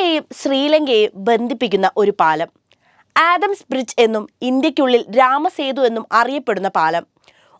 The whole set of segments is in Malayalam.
ഇന്ത്യയെയും ശ്രീലങ്കയെയും ബന്ധിപ്പിക്കുന്ന ഒരു പാലം. ആദംസ് ബ്രിഡ്ജ് എന്നും ഇന്ത്യക്കുള്ളിൽ രാമസേതു എന്നും അറിയപ്പെടുന്ന പാലം.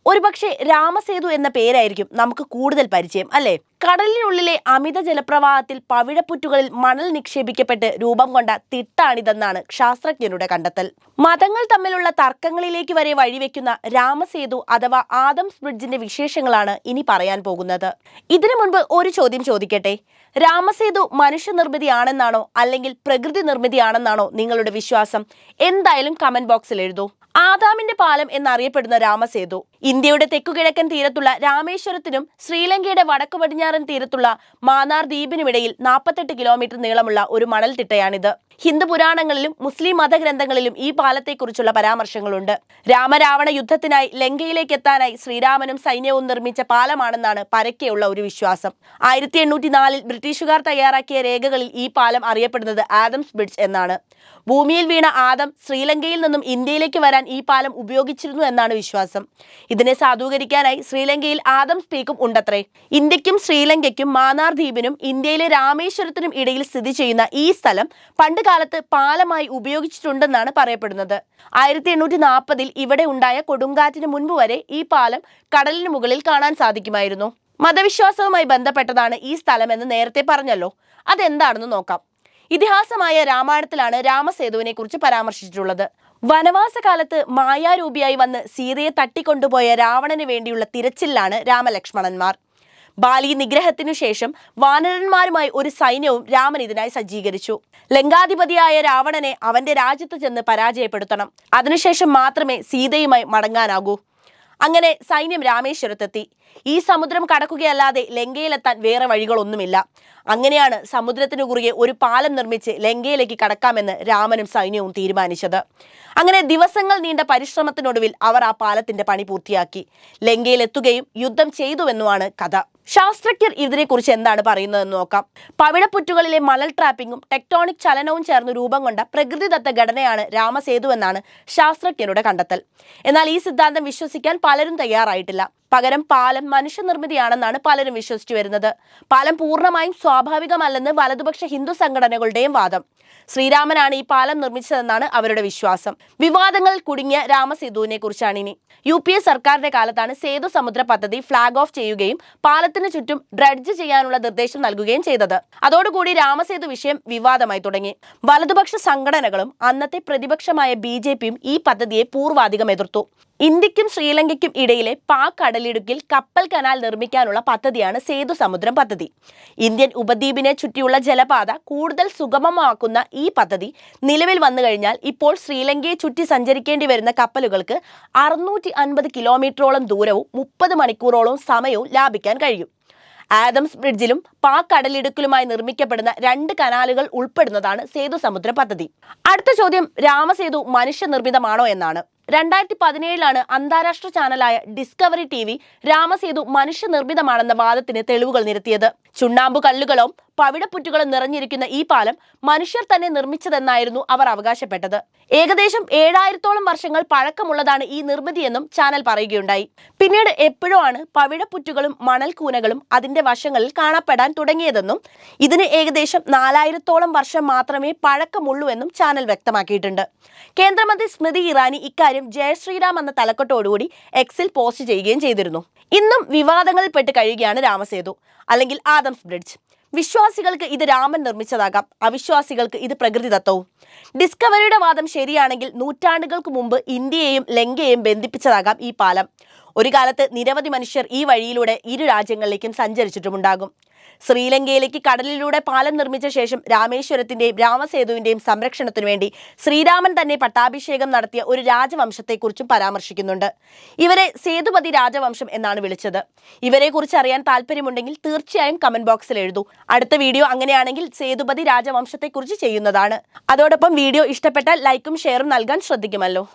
ഒരുപക്ഷെ രാമസേതു എന്ന പേരായിരിക്കും നമുക്ക് കൂടുതൽ പരിചയം അല്ലേ? കടലിനുള്ളിലെ അമിത ജലപ്രവാഹത്തിൽ പവിഴപ്പുറ്റുകളിൽ മണൽ നിക്ഷേപിക്കപ്പെട്ട് രൂപം കൊണ്ട തിട്ടാണിതെന്നാണ് ശാസ്ത്രജ്ഞരുടെ കണ്ടെത്തൽ. മതങ്ങൾ തമ്മിലുള്ള തർക്കങ്ങളിലേക്ക് വരെ വഴിവെക്കുന്ന രാമസേതു അഥവാ ആദംസ് ബ്രിഡ്ജിന്റെ വിശേഷങ്ങളാണ് ഇനി പറയാൻ പോകുന്നത്. ഇതിനു മുൻപ് ഒരു ചോദ്യം ചോദിക്കട്ടെ? രാമസേതു മനുഷ്യനിർമ്മിതിയാണെന്നാണോ അല്ലെങ്കിൽ പ്രകൃതി നിർമ്മിതിയാണെന്നാണോ നിങ്ങളുടെ വിശ്വാസം? എന്തായാലും കമന്റ് ബോക്സിൽ എഴുതൂ. ആദാമിന്റെ പാലം എന്നറിയപ്പെടുന്ന രാമസേതു. ഇന്ത്യയുടെ തെക്കുകിഴക്കൻ തീരത്തുള്ള രാമേശ്വരത്തിനും ശ്രീലങ്കയുടെ വടക്കു പടിഞ്ഞാറൻ തീരത്തുള്ള മാന്നാർ ദ്വീപിനുമിടയിൽ നാൽപ്പത്തെട്ട് കിലോമീറ്റർ നീളമുള്ള ഒരു മണൽത്തിട്ടയാണിത്. ഹിന്ദു പുരാണങ്ങളിലും മുസ്ലിം മതഗ്രന്ഥങ്ങളിലും ഈ പാലത്തെക്കുറിച്ചുള്ള പരാമർശങ്ങളുണ്ട്. രാമരാവണ യുദ്ധത്തിനായി ലങ്കയിലേക്ക് എത്താനായി ശ്രീരാമനും സൈന്യവും നിർമ്മിച്ച പാലമാണെന്നാണ് പരക്കെയുള്ള ഒരു വിശ്വാസം. ആയിരത്തി എണ്ണൂറ്റി നാലിൽ ബ്രിട്ടീഷുകാർ തയ്യാറാക്കിയ രേഖകളിൽ ഈ പാലം അറിയപ്പെടുന്നത് ആദംസ് ബ്രിഡ്ജ് എന്നാണ്. ഭൂമിയിൽ വീണ ആദം ശ്രീലങ്കയിൽ നിന്നും ഇന്ത്യയിലേക്ക് വരാൻ ഈ പാലം ഉപയോഗിച്ചിരുന്നു എന്നാണ് വിശ്വാസം. ഇതിനെ സാധൂകരിക്കാനായി ശ്രീലങ്കയിൽ ആദം സ്പീക്കും ഉണ്ടത്രേ. ഇന്ത്യക്കും ശ്രീലങ്കയ്ക്കും മാന്നാർ ദ്വീപിനും ഇന്ത്യയിലെ രാമേശ്വരത്തിനും ഇടയിൽ സ്ഥിതി ചെയ്യുന്ന ഈ സ്ഥലം പണ്ട് കാലത്ത് പാലമായി ഉപയോഗിച്ചിട്ടുണ്ടെന്നാണ് പറയപ്പെടുന്നത്. ആയിരത്തി എണ്ണൂറ്റി നാൽപ്പതിൽ ഇവിടെ ഉണ്ടായ കൊടുങ്കാറ്റിന് മുൻപ് വരെ ഈ പാലം കടലിന് മുകളിൽ കാണാൻ സാധിക്കുമായിരുന്നു. മതവിശ്വാസവുമായി ബന്ധപ്പെട്ടതാണ് ഈ സ്ഥലമെന്ന് നേരത്തെ പറഞ്ഞല്ലോ. അതെന്താണെന്ന് നോക്കാം. ഇതിഹാസമായ രാമായണത്തിലാണ് രാമസേതുവിനെ കുറിച്ച് പരാമർശിച്ചിട്ടുള്ളത്. വനവാസകാലത്ത് മായാരൂപിയായി വന്ന് സീതയെ തട്ടിക്കൊണ്ടുപോയ രാവണന് വേണ്ടിയുള്ള തിരച്ചിലാണ് രാമലക്ഷ്മണന്മാർ. ബാലി നിഗ്രഹത്തിനു ശേഷം വാനരന്മാരുമായി ഒരു സൈന്യവും രാമൻ ഇതിനായി സജ്ജീകരിച്ചു. ലങ്കാധിപതിയായ രാവണനെ അവന്റെ രാജ്യത്ത് ചെന്ന് പരാജയപ്പെടുത്തണം. അതിനുശേഷം മാത്രമേ സീതയുമായി മടങ്ങാനാകൂ. അങ്ങനെ സൈന്യം രാമേശ്വരത്തെത്തി. ഈ സമുദ്രം കടക്കുകയല്ലാതെ ലങ്കയിലെത്താൻ വേറെ വഴികളൊന്നുമില്ല. അങ്ങനെയാണ് സമുദ്രത്തിനു കുറുകെ ഒരു പാലം നിർമ്മിച്ച് ലങ്കയിലേക്ക് കടക്കാമെന്ന് രാമനും സൈന്യവും തീരുമാനിച്ചത്. അങ്ങനെ ദിവസങ്ങൾ നീണ്ട പരിശ്രമത്തിനൊടുവിൽ അവർ ആ പാലത്തിന്റെ പണി പൂർത്തിയാക്കി. ലങ്കയിലെത്തുകയും യുദ്ധം ചെയ്തുവെന്നുമാണ് കഥ. ശാസ്ത്രജ്ഞർ ഇതിനെക്കുറിച്ച് എന്താണ് പറയുന്നതെന്ന് നോക്കാം. പവിഴപ്പുറ്റുകളിലെ മണൽ ട്രാപ്പിംഗും ടെക്ടോണിക് ചലനവും ചേർന്ന് രൂപം കൊണ്ട പ്രകൃതിദത്ത ഘടനയാണ് രാമസേതു എന്നാണ് ശാസ്ത്രജ്ഞരുടെ കണ്ടെത്തൽ. എന്നാൽ ഈ സിദ്ധാന്തം വിശ്വസിക്കാൻ പലരും തയ്യാറായിട്ടില്ല. പകരം പാലം മനുഷ്യനിർമ്മിതിയാണെന്നാണ് പലരും വിശ്വസിച്ചു വരുന്നത്. പാലം പൂർണമായും സ്വാഭാവികമല്ലെന്ന് വലതുപക്ഷ ഹിന്ദു സംഘടനകളുടെയും വാദം. ശ്രീരാമനാണ് ഈ പാലം നിർമ്മിച്ചതെന്നാണ് അവരുടെ വിശ്വാസം. വിവാദങ്ങളിൽ കുടുങ്ങിയ രാമസേതുവിനെ കുറിച്ചാണ് ഇനി. യു പി എ സർക്കാരിന്റെ കാലത്താണ് സേതു സമുദ്ര പദ്ധതി ഫ്ളാഗ് ഓഫ് ചെയ്യുകയും പാലത്തിന് ചുറ്റും ഡ്രഡ്ജ് ചെയ്യാനുള്ള നിർദ്ദേശം നൽകുകയും ചെയ്തത്. അതോടുകൂടി രാമസേതു വിഷയം വിവാദമായി തുടങ്ങി. വലതുപക്ഷ സംഘടനകളും അന്നത്തെ പ്രതിപക്ഷമായ ബി ഈ പദ്ധതിയെ പൂർവാധികം എതിർത്തു. ഇന്ത്യക്കും ശ്രീലങ്കയ്ക്കും ഇടയിലെ പാക് കടലിടുക്കിൽ കപ്പൽ കനാൽ നിർമ്മിക്കാനുള്ള പദ്ധതിയാണ് സേതു സമുദ്രം പദ്ധതി. ഇന്ത്യൻ ഉപദ്വീപിനെ ചുറ്റിയുള്ള ജലപാത കൂടുതൽ സുഗമമാക്കുന്ന ഈ പദ്ധതി നിലവിൽ വന്നു കഴിഞ്ഞാൽ ഇപ്പോൾ ശ്രീലങ്കയെ ചുറ്റി സഞ്ചരിക്കേണ്ടി വരുന്ന കപ്പലുകൾക്ക് അറുന്നൂറ്റി അൻപത് കിലോമീറ്ററോളം ദൂരവും മുപ്പത് മണിക്കൂറോളം സമയവും ലാഭിക്കാൻ കഴിയും. ആദംസ് ബ്രിഡ്ജിലും പാക് കടലിടുക്കിലുമായി നിർമ്മിക്കപ്പെടുന്ന രണ്ട് കനാലുകൾ ഉൾപ്പെടുന്നതാണ് സേതു സമുദ്ര പദ്ധതി. അടുത്ത ചോദ്യം രാമസേതു മനുഷ്യനിർമ്മിതമാണോ എന്നാണ്. രണ്ടായിരത്തി പതിനേഴിലാണ് അന്താരാഷ്ട്ര ചാനലായ ഡിസ്കവറി ടി വി രാമസേതു മനുഷ്യനിർമ്മിതമാണെന്ന വാദത്തിന് തെളിവുകൾ നിരത്തിയത്. ചുണ്ണാമ്പു കല്ലുകളും പവിഴപ്പുറ്റുകളും നിറഞ്ഞിരിക്കുന്ന ഈ പാലം മനുഷ്യർ തന്നെ നിർമ്മിച്ചതെന്നായിരുന്നു അവർ അവകാശപ്പെട്ടത്. ഏകദേശം ഏഴായിരത്തോളം വർഷങ്ങൾ പഴക്കമുള്ളതാണ് ഈ നിർമ്മിതിയെന്നും ചാനൽ പറയുകയുണ്ടായി. പിന്നീട് എപ്പോഴോ ആണ് പവിഴപ്പുറ്റുകളും മണൽക്കൂനകളും അതിന്റെ വശങ്ങളിൽ കാണപ്പെടാൻ തുടങ്ങിയതെന്നും ഇതിന് ഏകദേശം നാലായിരത്തോളം വർഷം മാത്രമേ പഴക്കമുള്ളൂ എന്നും ചാനൽ വ്യക്തമാക്കിയിട്ടുണ്ട്. കേന്ദ്രമന്ത്രി സ്മൃതി ഇറാനി ഇക്കാര്യം ജയശ്രീരാം എന്ന തലക്കെട്ടോടുകൂടി എക്സിൽ പോസ്റ്റ് ചെയ്യുകയും ചെയ്തിരുന്നു. ഇന്നും വിവാദങ്ങളിൽപ്പെട്ട് കഴിയുകയാണ് രാമസേതു. അല്ലെങ്കിൽ ആദംസ് ബ്രിഡ്ജ്. വിശ്വാസികൾക്ക് ഇത് രാമൻ നിർമ്മിച്ചതാകാം. അവിശ്വാസികൾക്ക് ഇത് പ്രകൃതിദത്തവും. ഡിസ്കവറിയുടെ വാദം ശരിയാണെങ്കിൽ നൂറ്റാണ്ടുകൾക്ക് മുമ്പ് ഇന്ത്യയെയും ലങ്കയെയും ബന്ധിപ്പിച്ചതാകാം ഈ പാലം. ഒരു കാലത്ത് നിരവധി മനുഷ്യർ ഈ വഴിയിലൂടെ ഇരു രാജ്യങ്ങളിലേക്കും സഞ്ചരിച്ചിട്ടുമുണ്ടാകും. ശ്രീലങ്കയിലേക്ക് കടലിലൂടെ പാലം നിർമ്മിച്ച ശേഷം രാമേശ്വരത്തിന്റെയും രാമസേതുവിന്റെയും സംരക്ഷണത്തിനു വേണ്ടി ശ്രീരാമൻ തന്നെ പട്ടാഭിഷേകം നടത്തിയ ഒരു രാജവംശത്തെക്കുറിച്ചും പരാമർശിക്കുന്നുണ്ട്. ഇവരെ സേതുപതി രാജവംശം എന്നാണ് വിളിച്ചത്. ഇവരെക്കുറിച്ച് അറിയാൻ താല്പര്യമുണ്ടെങ്കിൽ തീർച്ചയായും കമന്റ് ബോക്സിൽ എഴുതൂ. അടുത്ത വീഡിയോ അങ്ങനെയാണെങ്കിൽ സേതുപതി രാജവംശത്തെക്കുറിച്ച് ചെയ്യുന്നതാണ്. അതോടൊപ്പം വീഡിയോ ഇഷ്ടപ്പെട്ടാൽ ലൈക്കും ഷെയറും നൽകാൻ ശ്രദ്ധിക്കുമല്ലോ.